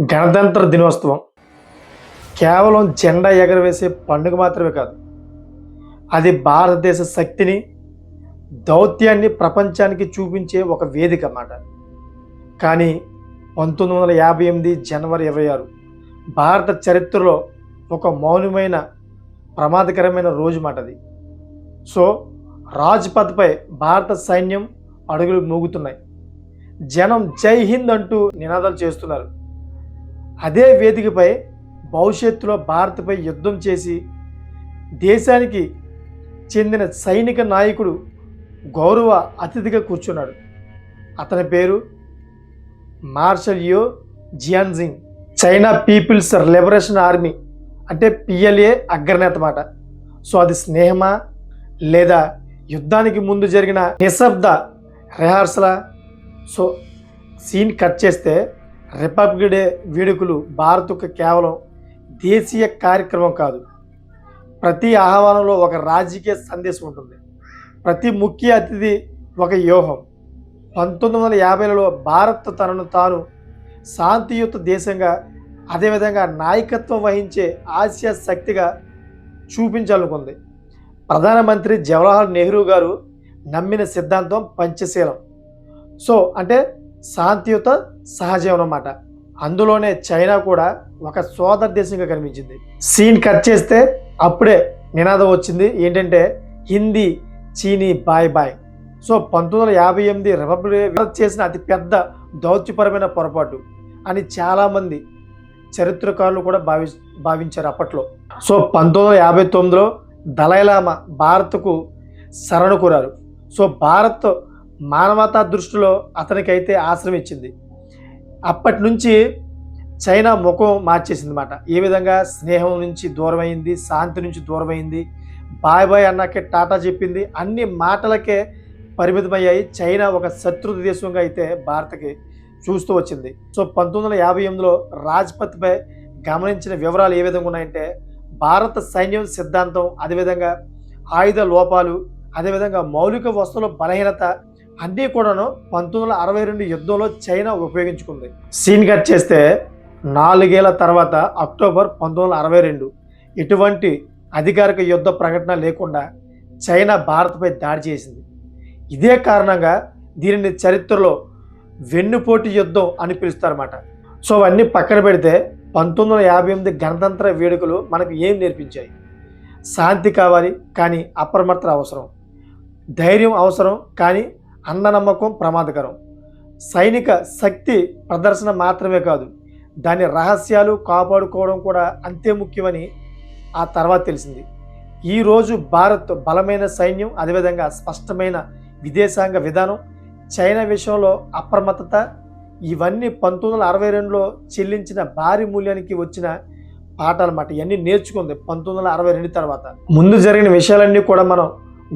గణతంత్ర దినోత్సవం కేవలం జెండా ఎగరవేసే పండుగ మాత్రమే కాదు అది భారతదేశ శక్తిని దౌత్యాన్ని ప్రపంచానికి చూపించే ఒక వేదిక అన్నమాట. కానీ పంతొమ్మిది వందల యాభై ఎనిమిది జనవరి ఇరవై ఆరు భారత చరిత్రలో ఒక మౌనమైన ప్రమాదకరమైన రోజు మాట అది. సో రాజ్పథ్పై భారత సైన్యం అడుగులు మోగుతున్నాయి. జనం జై హింద్ అంటూ నినాదాలు చేస్తున్నారు. అదే వేదికపై భవిష్యత్తులో భారత్పై యుద్ధం చేసి దేశానికి చెందిన సైనిక నాయకుడు గౌరవ అతిథిగా కూర్చున్నాడు. అతని పేరు marshal Ye Jianying China People's Liberation Army అంటే పిఎల్ఏ అగ్రనేత మాట. సో అది స్నేహమా లేదా యుద్ధానికి ముందు జరిగిన నిశ్శబ్ద రిహార్సలా? సో సీన్ కట్ చేస్తే రిపబ్లిక్ డే వేడుకలు భారత్కు కేవలం దేశీయ కార్యక్రమం కాదు. ప్రతి ఆహ్వానంలో ఒక రాజకీయ సందేశం ఉంటుంది. ప్రతి ముఖ్య అతిథి ఒక వ్యూహం. పంతొమ్మిది వందల యాభైలలో భారత్ తనను తాను శాంతియుత దేశంగా అదేవిధంగా నాయకత్వం వహించే ఆసియా శక్తిగా చూపించాలనుకుంది. ప్రధానమంత్రి జవహర్లాల్ నెహ్రూ గారు నమ్మిన సిద్ధాంతం పంచశీలం. సో అంటే శాంతియుత సహజీవనం అన్నమాట. అందులోనే చైనా కూడా ఒక సోదర దేశంగా కనిపించింది. సీన్ కట్ చేస్తే అప్పుడే నినాదం వచ్చింది. ఏంటంటే హిందీ చీనీ బాయ్ బాయ్. సో పంతొమ్మిది వందల యాభై ఎనిమిది రిపబ్లిక్ చేసిన అతి పెద్ద దౌత్యపరమైన పొరపాటు అని చాలామంది చరిత్రకారులు కూడా భావి భావించారు అప్పట్లో. సో పంతొమ్మిది వందల యాభై తొమ్మిదిలో దలైలామా భారత్కు శరణు కోరారు. సో భారత్ మానవతా దృష్టిలో అతనికైతే ఆశ్రయం ఇచ్చింది. అప్పటి నుంచి చైనా ముఖం మార్చేసింది అనమాట ఏ విధంగా స్నేహం నుంచి దూరమైంది శాంతి నుంచి దూరమైంది బాయ్ బాయ్ అన్నాకే టాటా చెప్పింది అన్ని మాటలకే పరిమితమయ్యాయి. చైనా ఒక శత్రు దేశంగా అయితే భారత్కి చూస్తూ వచ్చింది. సో పంతొమ్మిది వందల యాభై ఎనిమిదిలో రాజ్పథ్పై గమనించిన వివరాలు ఏ విధంగా ఉన్నాయంటే భారత సైన్యం సిద్ధాంతం అదేవిధంగా ఆయుధ లోపాలు అదేవిధంగా మౌలిక వస్తువుల బలహీనత అన్నీ కూడాను పంతొమ్మిది వందల అరవై రెండు యుద్ధంలో చైనా ఉపయోగించుకుంది. సీన్ కట్ చేస్తే నాలుగేళ్ళ తర్వాత అక్టోబర్ పంతొమ్మిది వందల అరవై రెండు ఎటువంటి అధికారిక యుద్ధ ప్రకటన లేకుండా చైనా భారత్పై దాడి చేసింది. ఇదే కారణంగా దీనిని చరిత్రలో వెన్నుపోటు యుద్ధం అని పిలుస్తారన్నమాట. సో అవన్నీ పక్కన పెడితే పంతొమ్మిది వందల యాభై ఎనిమిది గణతంత్ర వేడుకలు మనకు ఏం నేర్పించాయి? శాంతి కావాలి కానీ అప్రమత్త అవసరం. ధైర్యం అవసరం కానీ అంధనమ్మకం ప్రమాదకరం. సైనిక శక్తి ప్రదర్శన మాత్రమే కాదు దాని రహస్యాలు కాపాడుకోవడం కూడా అంతే ముఖ్యమని ఆ తర్వాత తెలిసింది. ఈరోజు భారత్ బలమైన సైన్యం అదేవిధంగా స్పష్టమైన విదేశాంగ విధానం చైనా విషయంలో అప్రమత్తత ఇవన్నీ పంతొమ్మిది వందల అరవై రెండులో చెల్లించిన భారీ మూల్యానికి వచ్చిన పాఠాలన్నమాట. ఇవన్నీ నేర్చుకుంది పంతొమ్మిది వందల అరవై రెండు తర్వాత. ముందు జరిగిన విషయాలన్నీ కూడా మనం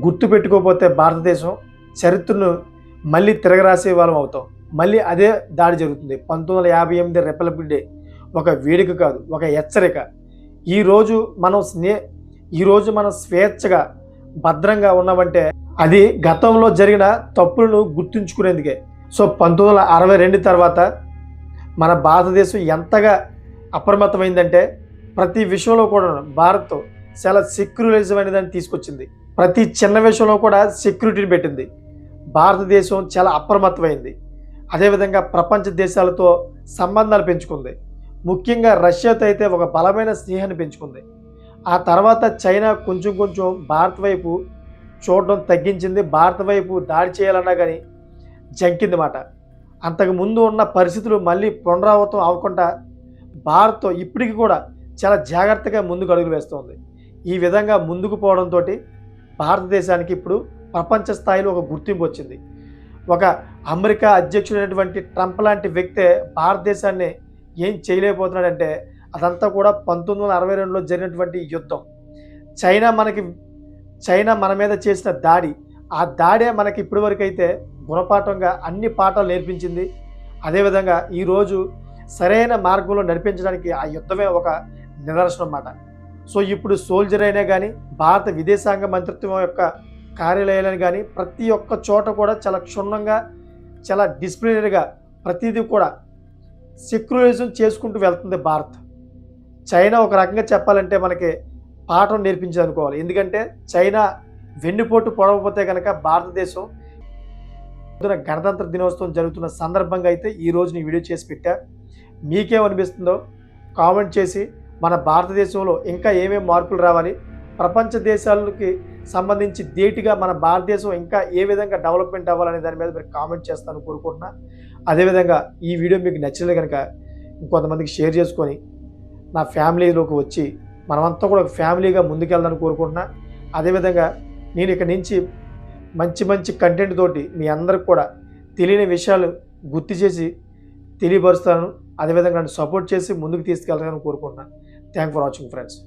గుర్తుపెట్టుకోకపోతే భారతదేశం చరిత్రను మళ్ళీ తిరగరాసే వాళ్ళం అవుతాం. మళ్ళీ అదే దాడి జరుగుతుంది. పంతొమ్మిది వందల యాభై ఎనిమిది రిపబ్లిక్ డే ఒక వేడుక కాదు ఒక హెచ్చరిక. ఈరోజు మనం స్నే ఈరోజు మనం స్వేచ్ఛగా భద్రంగా ఉన్నామంటే అది గతంలో జరిగిన తప్పులను గుర్తుంచుకునేందుకే. సో పంతొమ్మిది వందల అరవై రెండు తర్వాత మన భారతదేశం ఎంతగా అప్రమత్తమైందంటే ప్రతి విషయంలో కూడా భారత్ చాలా సెక్యులరిజం అనే దాన్ని తీసుకొచ్చింది. ప్రతి చిన్న విషయంలో కూడా సెక్యూరిటీని పెట్టింది. భారతదేశం చాలా అప్రమత్తమైంది. అదేవిధంగా ప్రపంచ దేశాలతో సంబంధాలు పెంచుకుంది. ముఖ్యంగా రష్యాతో అయితే ఒక బలమైన స్నేహాన్ని పెంచుకుంది. ఆ తర్వాత చైనా కొంచెం కొంచెం భారత్ వైపు చూడడం తగ్గించింది. భారత్ వైపు దాడి చేయాలన్నా కానీ జంకింది మాట. అంతకు ముందు ఉన్న పరిస్థితులు మళ్ళీ పునరావృతం అవ్వకుండా భారత్ ఇప్పటికి కూడా చాలా జాగ్రత్తగా ముందుకు అడుగులు వేస్తుంది. ఈ విధంగా ముందుకు పోవడంతో భారతదేశానికి ఇప్పుడు ప్రపంచ స్థాయిలో ఒక గుర్తింపు వచ్చింది. ఒక అమెరికా అధ్యక్షుడైనటువంటి ట్రంప్ లాంటి వ్యక్తే భారతదేశాన్ని ఏం చేయలేకపోతున్నాడంటే అదంతా కూడా పంతొమ్మిది వందల అరవై రెండులో జరిగినటువంటి యుద్ధం. చైనా మనకి చైనా మన మీద చేసిన దాడి ఆ దాడే మనకి ఇప్పటివరకు అయితే గుణపాఠంగా అన్ని పాఠాలు నేర్పించింది. అదేవిధంగా ఈరోజు సరైన మార్గంలో నడిపించడానికి ఆ యుద్ధమే ఒక నిదర్శనం అన్నమాట సో ఇప్పుడు సోల్జర్ అయినా కానీ భారత విదేశాంగ మంత్రిత్వం యొక్క కార్యాలయాలను కానీ ప్రతి ఒక్క చోట కూడా చాలా క్షుణ్ణంగా చాలా డిసిప్లినరీగా ప్రతిదీ కూడా సెక్యులరిజం చేసుకుంటూ వెళ్తుంది భారత్. చైనా ఒక రకంగా చెప్పాలంటే మనకి పాఠం నేర్పించింది అనుకోవాలి. ఎందుకంటే చైనా వెన్నుపోటు పొడవపోతే కనుక భారతదేశం గణతంత్ర దినోత్సవం జరుగుతున్న సందర్భంగా అయితే ఈ రోజు వీడియో చేసి పెట్టా. మీకేమనిపిస్తుందో కామెంట్ చేసి మన భారతదేశంలో ఇంకా ఏమేమి మార్పులు రావాలి? ప్రపంచ దేశాలకి సంబంధించి ధీటుగా మన భారతదేశం ఇంకా ఏ విధంగా డెవలప్మెంట్ అవ్వాలనే దాని మీద మీరు కామెంట్ చేస్తాను కోరుకుంటున్నా. అదేవిధంగా ఈ వీడియో మీకు నచ్చినది కనుక ఇంకొంతమందికి షేర్ చేసుకొని నా ఫ్యామిలీలోకి వచ్చి మనమంతా కూడా ఒక ఫ్యామిలీగా ముందుకెళ్దాలని కోరుకుంటున్నా. అదేవిధంగా నేను ఇక్కడ నుంచి మంచి మంచి కంటెంట్ తోటి మీ అందరికి కూడా తెలియని విషయాలు గుర్తు చేసి తెలియపరుస్తాను. అదేవిధంగా నన్ను సపోర్ట్ చేసి ముందుకు తీసుకెళ్తానని కోరుకుంటున్నాను Thank for watching friends.